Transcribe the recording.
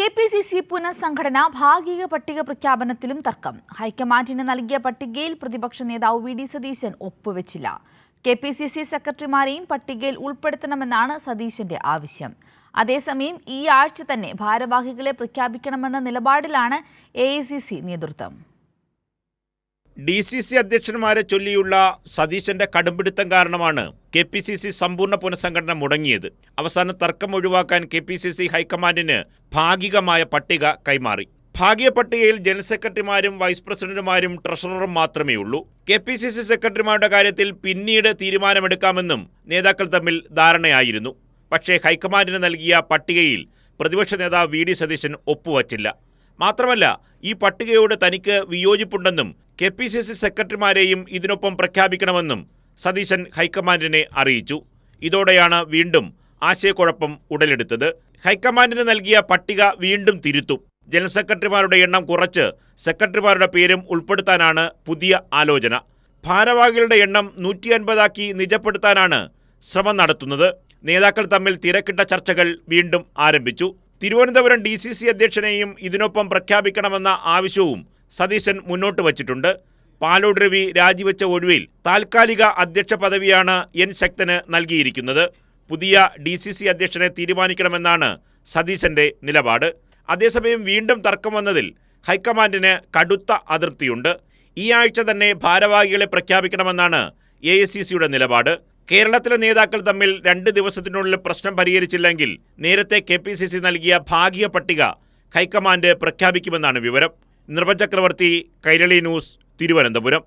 K P C C പുനഃസംഘടന ഭാഗിക പട്ടിക പ്രഖ്യാപനത്തിലും തർക്കം. ഹൈക്കമാൻഡിന് നൽകിയ പട്ടികയിൽ പ്രതിപക്ഷ നേതാവ് വി ഡി സതീശൻ ഒപ്പുവെച്ചില്ല. കെ പി സി സി സെക്രട്ടറിമാരെയും പട്ടികയിൽ ഉൾപ്പെടുത്തണമെന്നാണ് സതീശന്റെ ആവശ്യം. അതേസമയം ഈ ആഴ്ച തന്നെ ഭാരവാഹികളെ പ്രഖ്യാപിക്കണമെന്ന നിലപാടിലാണ് എ നേതൃത്വം. ഡി സി സി അധ്യക്ഷന്മാരെ ചൊല്ലിയുള്ള സതീശന്റെ കടുംപിടുത്തം കാരണമാണ് കെ പി സി സി സമ്പൂർണ പുനഃസംഘടന മുടങ്ങിയത്. അവസാന തർക്കം ഒഴിവാക്കാൻ കെ പി സി സി ഹൈക്കമാൻഡിന് ഭാഗികമായ പട്ടിക കൈമാറി. ഭാഗിക പട്ടികയിൽ ജനറൽ സെക്രട്ടറിമാരും വൈസ് പ്രസിഡന്റുമാരും ട്രഷററും മാത്രമേ ഉള്ളൂ. കെ പി സി സി സെക്രട്ടറിമാരുടെ കാര്യത്തിൽ പിന്നീട് തീരുമാനമെടുക്കാമെന്നും നേതാക്കൾ തമ്മിൽ ധാരണയായിരുന്നു. പക്ഷേ ഹൈക്കമാൻഡിന് നൽകിയ പട്ടികയിൽ പ്രതിപക്ഷ നേതാവ് വി ഡി സതീശൻ ഒപ്പുവച്ചില്ല. മാത്രമല്ല ഈ പട്ടികയോട് തനിക്ക് വിയോജിപ്പുണ്ടെന്നും കെ പി സി സി സെക്രട്ടറിമാരെയും ഇതിനൊപ്പം പ്രഖ്യാപിക്കണമെന്നും സതീശൻ ഹൈക്കമാൻഡിനെ അറിയിച്ചു. ഇതോടെയാണ് വീണ്ടും ആശയക്കുഴപ്പം ഉടലെടുത്തത്. ഹൈക്കമാൻഡിന് നൽകിയ പട്ടിക വീണ്ടും തിരുത്തും. ജനറൽ സെക്രട്ടറിമാരുടെ എണ്ണം കുറച്ച് സെക്രട്ടറിമാരുടെ പേരും ഉൾപ്പെടുത്താനാണ് പുതിയ ആലോചന. ഭാരവാഹികളുടെ എണ്ണം നൂറ്റി അൻപതാക്കി നിജപ്പെടുത്താനാണ് ശ്രമം നടത്തുന്നത്. നേതാക്കൾ തമ്മിൽ തിരക്കിട്ട ചർച്ചകൾ വീണ്ടും ആരംഭിച്ചു. തിരുവനന്തപുരം ഡി സി സി അധ്യക്ഷനെയും ഇതിനൊപ്പം പ്രഖ്യാപിക്കണമെന്ന ആവശ്യവും സതീശൻ മുന്നോട്ട് വച്ചിട്ടുണ്ട്. പാലോട് രവി രാജിവെച്ച ഒഴിവിൽ താൽക്കാലിക അധ്യക്ഷ പദവിയാണ് എൻ ശക്തന് നൽകിയിരിക്കുന്നത്. പുതിയ ഡി സി സി അധ്യക്ഷനെ തീരുമാനിക്കണമെന്നാണ് സതീശന്റെ നിലപാട്. അതേസമയം വീണ്ടും തർക്കം വന്നതിൽ ഹൈക്കമാൻഡിന് കടുത്ത അതൃപ്തിയുണ്ട് ഈ ആഴ്ച തന്നെ ഭാരവാഹികളെ പ്രഖ്യാപിക്കണമെന്നാണ് എ ഐ സി സിയുടെ നിലപാട്. കേരളത്തിലെ നേതാക്കൾ തമ്മിൽ രണ്ട് ദിവസത്തിനുള്ളിൽ പ്രശ്നം പരിഹരിച്ചില്ലെങ്കിൽ നേരത്തെ കെ പി സി സി നൽകിയ ഭാഗിക പട്ടിക ഹൈക്കമാൻഡ് പ്രഖ്യാപിക്കുമെന്നാണ് വിവരം. നിർഭൻ ചക്രവർത്തി കൈരളി ന്യൂസ് തിരുവനന്തപുരം